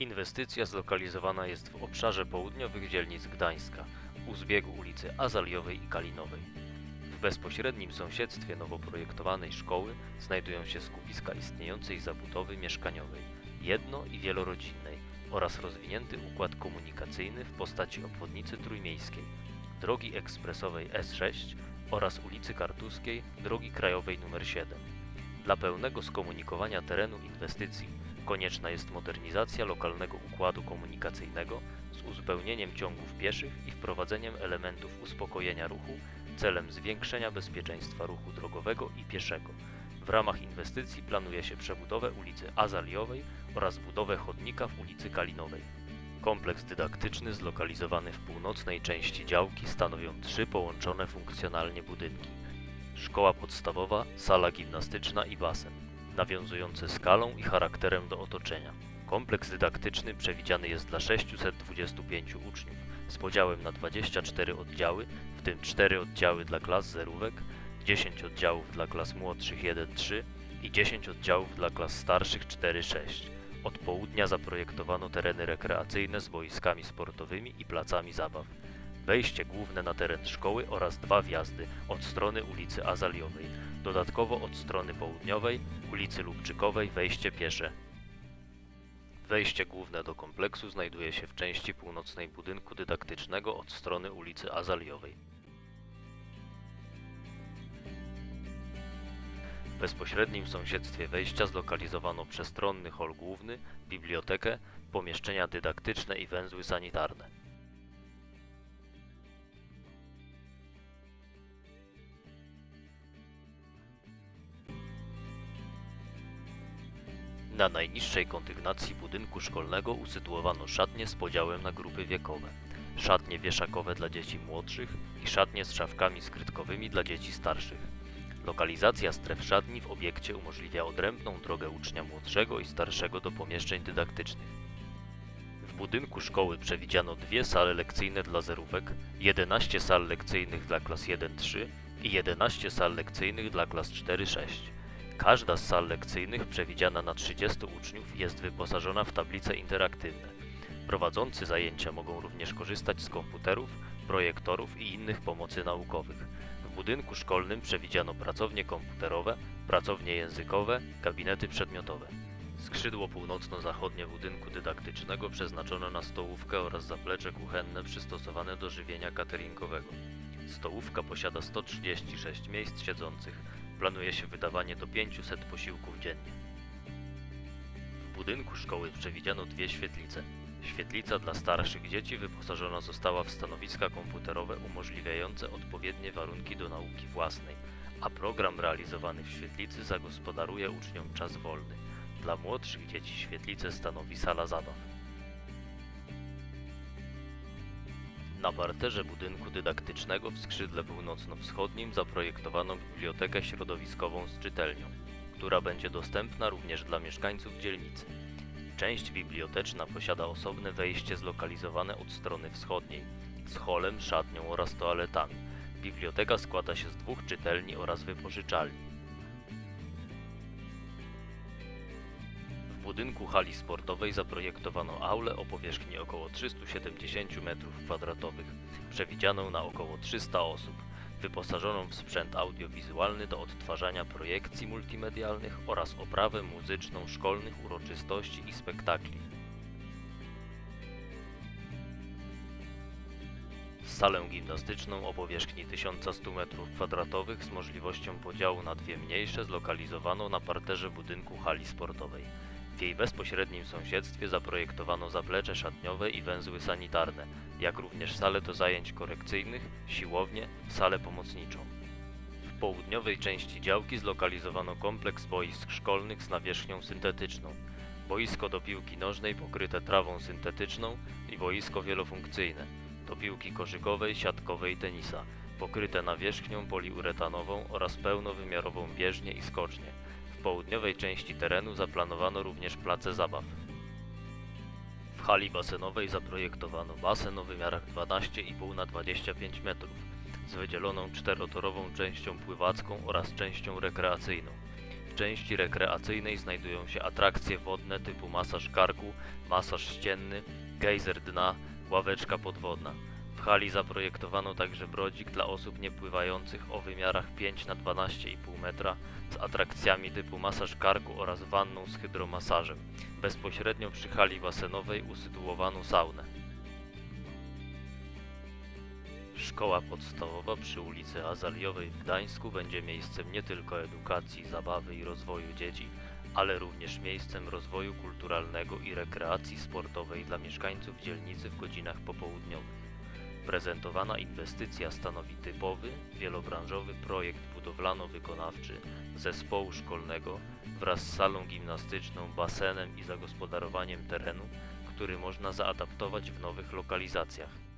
Inwestycja zlokalizowana jest w obszarze południowych dzielnic Gdańska, u zbiegu ulicy Azaliowej i Kalinowej. W bezpośrednim sąsiedztwie nowo projektowanej szkoły znajdują się skupiska istniejącej zabudowy mieszkaniowej, jedno- i wielorodzinnej oraz rozwinięty układ komunikacyjny w postaci obwodnicy trójmiejskiej, drogi ekspresowej S6 oraz ulicy Kartuskiej, drogi krajowej nr 7. Dla pełnego skomunikowania terenu inwestycji konieczna jest modernizacja lokalnego układu komunikacyjnego z uzupełnieniem ciągów pieszych i wprowadzeniem elementów uspokojenia ruchu celem zwiększenia bezpieczeństwa ruchu drogowego i pieszego. W ramach inwestycji planuje się przebudowę ulicy Azaliowej oraz budowę chodnika w ulicy Kalinowej. Kompleks dydaktyczny zlokalizowany w północnej części działki stanowią trzy połączone funkcjonalnie budynki. Szkoła podstawowa, sala gimnastyczna i basen, nawiązujące skalą i charakterem do otoczenia. Kompleks dydaktyczny przewidziany jest dla 625 uczniów z podziałem na 24 oddziały, w tym 4 oddziały dla klas zerówek, 10 oddziałów dla klas młodszych 1-3 i 10 oddziałów dla klas starszych 4-6. Od południa zaprojektowano tereny rekreacyjne z boiskami sportowymi i placami zabaw. Wejście główne na teren szkoły oraz dwa wjazdy od strony ulicy Azaliowej. Dodatkowo od strony południowej, ulicy Lubczykowej wejście piesze. Wejście główne do kompleksu znajduje się w części północnej budynku dydaktycznego od strony ulicy Azaliowej. W bezpośrednim sąsiedztwie wejścia zlokalizowano przestronny hol główny, bibliotekę, pomieszczenia dydaktyczne i węzły sanitarne. Na najniższej kondygnacji budynku szkolnego usytuowano szatnie z podziałem na grupy wiekowe, szatnie wieszakowe dla dzieci młodszych i szatnie z szafkami skrytkowymi dla dzieci starszych. Lokalizacja stref szatni w obiekcie umożliwia odrębną drogę ucznia młodszego i starszego do pomieszczeń dydaktycznych. W budynku szkoły przewidziano dwie sale lekcyjne dla zerówek, 11 sal lekcyjnych dla klas 1-3 i 11 sal lekcyjnych dla klas 4-6. Każda z sal lekcyjnych przewidziana na 30 uczniów jest wyposażona w tablice interaktywne. Prowadzący zajęcia mogą również korzystać z komputerów, projektorów i innych pomocy naukowych. W budynku szkolnym przewidziano pracownie komputerowe, pracownie językowe, gabinety przedmiotowe. Skrzydło północno-zachodnie budynku dydaktycznego przeznaczono na stołówkę oraz zaplecze kuchenne przystosowane do żywienia cateringowego. Stołówka posiada 136 miejsc siedzących. Planuje się wydawanie do 500 posiłków dziennie. W budynku szkoły przewidziano dwie świetlice. Świetlica dla starszych dzieci wyposażona została w stanowiska komputerowe umożliwiające odpowiednie warunki do nauki własnej, a program realizowany w świetlicy zagospodaruje uczniom czas wolny. Dla młodszych dzieci świetlicę stanowi sala zabaw. Na parterze budynku dydaktycznego w skrzydle północno-wschodnim zaprojektowano bibliotekę środowiskową z czytelnią, która będzie dostępna również dla mieszkańców dzielnicy. Część biblioteczna posiada osobne wejście zlokalizowane od strony wschodniej, z holem, szatnią oraz toaletami. Biblioteka składa się z dwóch czytelni oraz wypożyczalni. Budynku hali sportowej zaprojektowano aulę o powierzchni około 370 m2, przewidzianą na około 300 osób, wyposażoną w sprzęt audiowizualny do odtwarzania projekcji multimedialnych oraz oprawę muzyczną szkolnych uroczystości i spektakli. Salę gimnastyczną o powierzchni 1100 m2 z możliwością podziału na dwie mniejsze zlokalizowano na parterze budynku hali sportowej. W jej bezpośrednim sąsiedztwie zaprojektowano zaplecze szatniowe i węzły sanitarne, jak również salę do zajęć korekcyjnych, siłownię, salę pomocniczą. W południowej części działki zlokalizowano kompleks boisk szkolnych z nawierzchnią syntetyczną, boisko do piłki nożnej pokryte trawą syntetyczną i boisko wielofunkcyjne, do piłki koszykowej, siatkowej i tenisa, pokryte nawierzchnią poliuretanową oraz pełnowymiarową bieżnię i skocznię. W południowej części terenu zaplanowano również place zabaw. W hali basenowej zaprojektowano basen o wymiarach 12,5 na 25 metrów z wydzieloną czterotorową częścią pływacką oraz częścią rekreacyjną. części rekreacyjnej znajdują się atrakcje wodne typu masaż karku, masaż ścienny, gejzer dna, ławeczka podwodna. W hali zaprojektowano także brodzik dla osób niepływających o wymiarach 5 na 12,5 metra z atrakcjami typu masaż karku oraz wanną z hydromasażem. Bezpośrednio przy hali basenowej usytuowano saunę. Szkoła podstawowa przy ulicy Azaliowej w Gdańsku będzie miejscem nie tylko edukacji, zabawy i rozwoju dzieci, ale również miejscem rozwoju kulturalnego i rekreacji sportowej dla mieszkańców dzielnicy w godzinach popołudniowych. Prezentowana inwestycja stanowi typowy, wielobranżowy projekt budowlano-wykonawczy zespołu szkolnego wraz z salą gimnastyczną, basenem i zagospodarowaniem terenu, który można zaadaptować w nowych lokalizacjach.